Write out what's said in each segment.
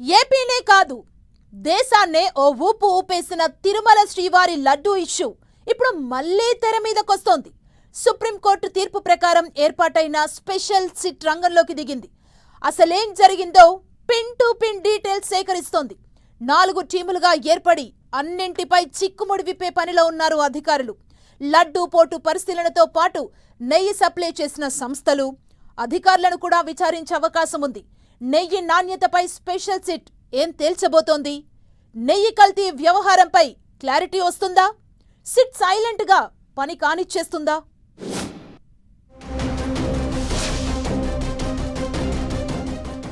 ఏపీనే కాదు దేశాన్నే ఓ ఊపు ఊపేసిన తిరుమల శ్రీవారి లడ్డూ ఇష్యూ ఇప్పుడు మళ్ళీ తెర మీదకొస్తోంది. సుప్రీంకోర్టు తీర్పు ప్రకారం ఏర్పాటైన స్పెషల్ సిట్ రంగంలోకి దిగింది. అసలేం జరిగిందో పిన్ టు పిన్ డీటెయిల్స్ సేకరిస్తోంది. నాలుగు టీములుగా ఏర్పడి అన్నింటిపై చిక్కుముడి విప్పే పనిలో ఉన్నారు అధికారులు. లడ్డూ పోటు పరిశీలనతో పాటు నెయ్యి సప్లై చేసిన సంస్థలు అధికారులను కూడా విచారించే అవకాశం ఉంది. నెయ్యి నాణ్యతపై స్పెషల్ సిట్ ఏం తేల్చబోతోంది? నెయ్యి కల్తీ వ్యవహారంపై క్లారిటీ వస్తుందా? సిట్ సైలెంట్గా పని కానిచ్చేస్తుందా?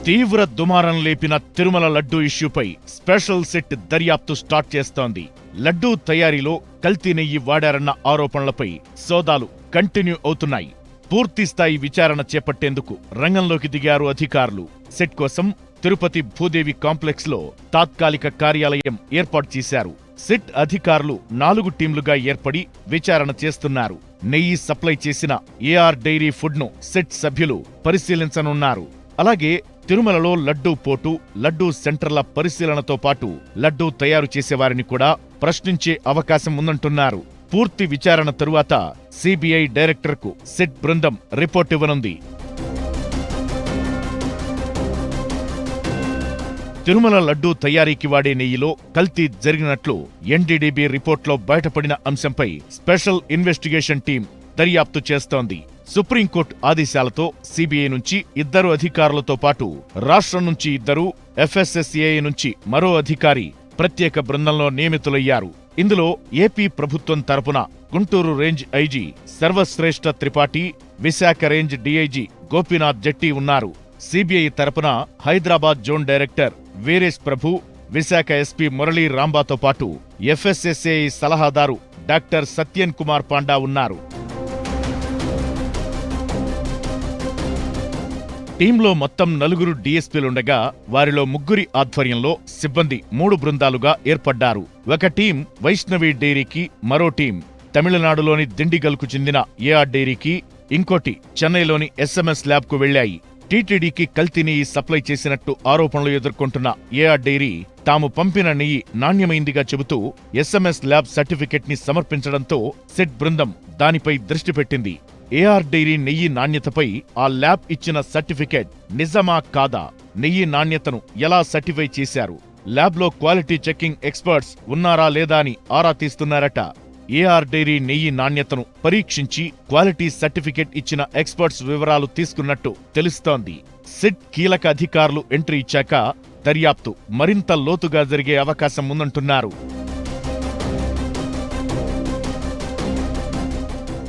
తీవ్ర దుమారం లేపిన తిరుమల లడ్డూ ఇష్యూపై స్పెషల్ సెట్ దర్యాప్తు స్టార్ట్ చేస్తోంది. లడ్డూ తయారీలో కల్తీ నెయ్యి వాడారన్న ఆరోపణలపై సోదాలు కంటిన్యూ అవుతున్నాయి. పూర్తిస్థాయి విచారణ చేపట్టేందుకు రంగంలోకి దిగారు అధికారులు. సెట్ కోసం తిరుపతి భూదేవి కాంప్లెక్స్లో తాత్కాలిక కార్యాలయం ఏర్పాటు చేశారు. సిట్ అధికారులు నాలుగు టీంలుగా ఏర్పడి విచారణ చేస్తున్నారు. నెయ్యి సప్లై చేసిన ఏఆర్ డైరీ ఫుడ్ను సిట్ సెట్ సభ్యులు పరిశీలించనున్నారు. అలాగే తిరుమలలో లడ్డూ పోటు లడ్డూ సెంటర్ల పరిశీలనతో పాటు లడ్డూ తయారు చేసేవారిని కూడా ప్రశ్నించే అవకాశం ఉందంటున్నారు. పూర్తి విచారణ తరువాత సిబిఐ డైరెక్టర్కు సెట్ బృందం రిపోర్ట్ ఇవ్వనుంది. తిరుమల లడ్డూ తయారీకి వాడే నెయ్యిలో కల్తీ జరిగినట్లు ఎన్డీడీబీ రిపోర్ట్లో బయటపడిన అంశంపై స్పెషల్ ఇన్వెస్టిగేషన్ టీం దర్యాప్తు చేస్తోంది. సుప్రీంకోర్టు ఆదేశాలతో సిబిఐ నుంచి ఇద్దరు అధికారులతో పాటు రాష్ట్రం నుంచి ఇద్దరు ఎఫ్ఎస్ఎస్ఏ నుంచి మరో అధికారి ప్రత్యేక బృందంలో నియమితులయ్యారు. ఇందులో ఏపీ ప్రభుత్వం తరపున Guntur range IG Sarvashreshtha Tripathi Visakha range DIG Gopinath Jatti ఉన్నారు. సిబిఐ తరపున Hyderabad zone director Veeresh Prabhu Visakha SP Murali రాంబాతో పాటు ఎఫ్ఎస్ఎస్ఏ సలహాదారు డాక్టర్ సత్యన్ కుమార్ పాండా ఉన్నారు. టీంలో మొత్తం నలుగురు డీఎస్పీలుండగా వారిలో ముగ్గురి ఆధ్వర్యంలో సిబ్బంది మూడు బృందాలుగా ఏర్పడ్డారు. ఒక టీం వైష్ణవి డైరీకి మరో టీం తమిళనాడులోని దిండిగల్కు చెందిన ఏఆర్ డైరీకి ఇంకోటి చెన్నైలోని ఎస్ఎంఎస్ ల్యాబ్కు వెళ్ళాయి టీటీడీకి కల్తీ నెయ్యి సప్లై చేసినట్టు ఆరోపణలు ఎదుర్కొంటున్న ఏఆర్ డైరీ తాము పంపిన నెయ్యి నాణ్యమైందిగా చెబుతూ ఎస్ఎంఎస్ ల్యాబ్ సర్టిఫికెట్ని సమర్పించడంతో సెట్ బృందం దానిపై దృష్టి పెట్టింది. ఏఆర్ డైరీ నెయ్యి నాణ్యతపై ఆ ల్యాబ్ ఇచ్చిన సర్టిఫికేట్ నిజమా కాదా? నెయ్యి నాణ్యతను ఎలా సర్టిఫై చేశారు? ల్యాబ్లో క్వాలిటీ చెకింగ్ ఎక్స్పర్ట్స్ ఉన్నారా లేదా అని ఆరా తీస్తున్నారట. ఏఆర్ డైరీ నెయ్యి నాణ్యతను పరీక్షించి క్వాలిటీ సర్టిఫికేట్ ఇచ్చిన ఎక్స్పర్ట్స్ వివరాలు తీసుకున్నట్టు తెలుస్తోంది. సిట్ కీలక అధికారులు ఎంట్రీ ఇచ్చాక దర్యాప్తు మరింత లోతుగా జరిగే అవకాశం ఉందంటున్నారు.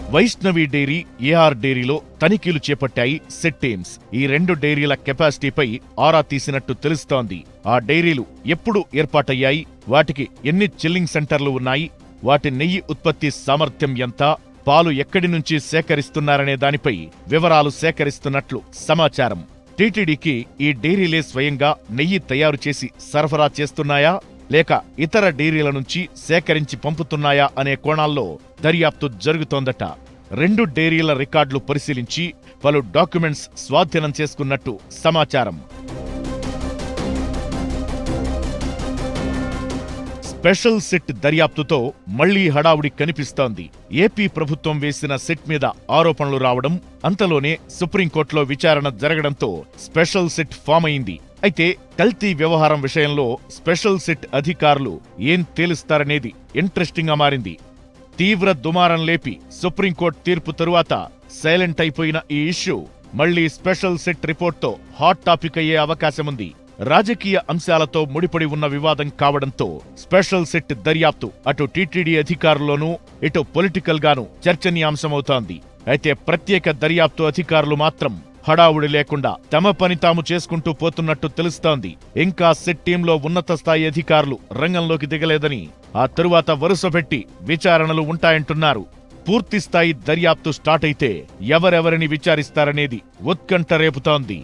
వైష్ణవి డైరీ ఏఆర్ డైరీలో తనిఖీలు చేపట్టాయి సెట్ టీమ్స్ ఈ రెండు డైరీల కెపాసిటీపై ఆరా తీసినట్టు తెలుస్తోంది. ఆ డైరీలు ఎప్పుడు ఏర్పాటయ్యాయి. వాటికి ఎన్ని చిల్లింగ్ సెంటర్లు ఉన్నాయి? వాటి నెయ్యి ఉత్పత్తి సామర్థ్యం ఎంత? పాలు ఎక్కడి నుంచి సేకరిస్తున్నారనే దానిపై వివరాలు సేకరిస్తున్నట్లు సమాచారం. టీటీడీకి ఈ డైరీలే స్వయంగా నెయ్యి తయారు చేసి సరఫరా చేస్తున్నాయా? లేక ఇతర డైరీల నుంచి సేకరించి పంపుతున్నాయా అనే కోణాల్లో దర్యాప్తు జరుగుతోందట. రెండు డైరీల రికార్డులు పరిశీలించి పలు డాక్యుమెంట్స్ స్వాధీనం చేసుకున్నట్టు సమాచారం. స్పెషల్ సిట్ దర్యాప్తుతో మళ్ళీ హడావుడి కనిపిస్తోంది. ఏపీ ప్రభుత్వం వేసిన సిట్ మీద ఆరోపణలు రావడం అంతలోనే సుప్రీంకోర్టులో విచారణ జరగడంతో స్పెషల్ సిట్ ఫామ్ అయింది. అయితే కల్తీ వ్యవహారం విషయంలో స్పెషల్ సిట్ అధికారులు ఏం తేలుస్తారనేది ఇంట్రెస్టింగ్గా మారింది. తీవ్ర దుమారం లేపి సుప్రీంకోర్టు తీర్పు తరువాత సైలెంట్ అయిపోయిన ఈ ఇష్యూ మళ్ళీ స్పెషల్ సెట్ రిపోర్ట్తో హాట్ టాపిక్ అయ్యే అవకాశముంది. రాజకీయ అంశాలతో ముడిపడి ఉన్న వివాదం కావడంతో స్పెషల్ సెట్ దర్యాప్తు అటు టీటీడీ అధికారుల్లోనూ ఇటు పొలిటికల్ గాను చర్చనీయాంశమవుతోంది. అయితే ప్రత్యేక దర్యాప్తు అధికారులు మాత్రం హడావుడి లేకుండా తమ పని తాము చేసుకుంటూ పోతున్నట్టు తెలుస్తోంది. ఇంకా సెట్ టీంలో ఉన్నత స్థాయి అధికారులు రంగంలోకి దిగలేదని ఆ తరువాత వరుసపెట్టి విచారణలు ఉంటాయంటున్నారు. పూర్తిస్థాయి దర్యాప్తు స్టార్ట్ అయితే ఎవరెవరిని విచారిస్తారనేది ఉత్కంఠ రేపుతోంది.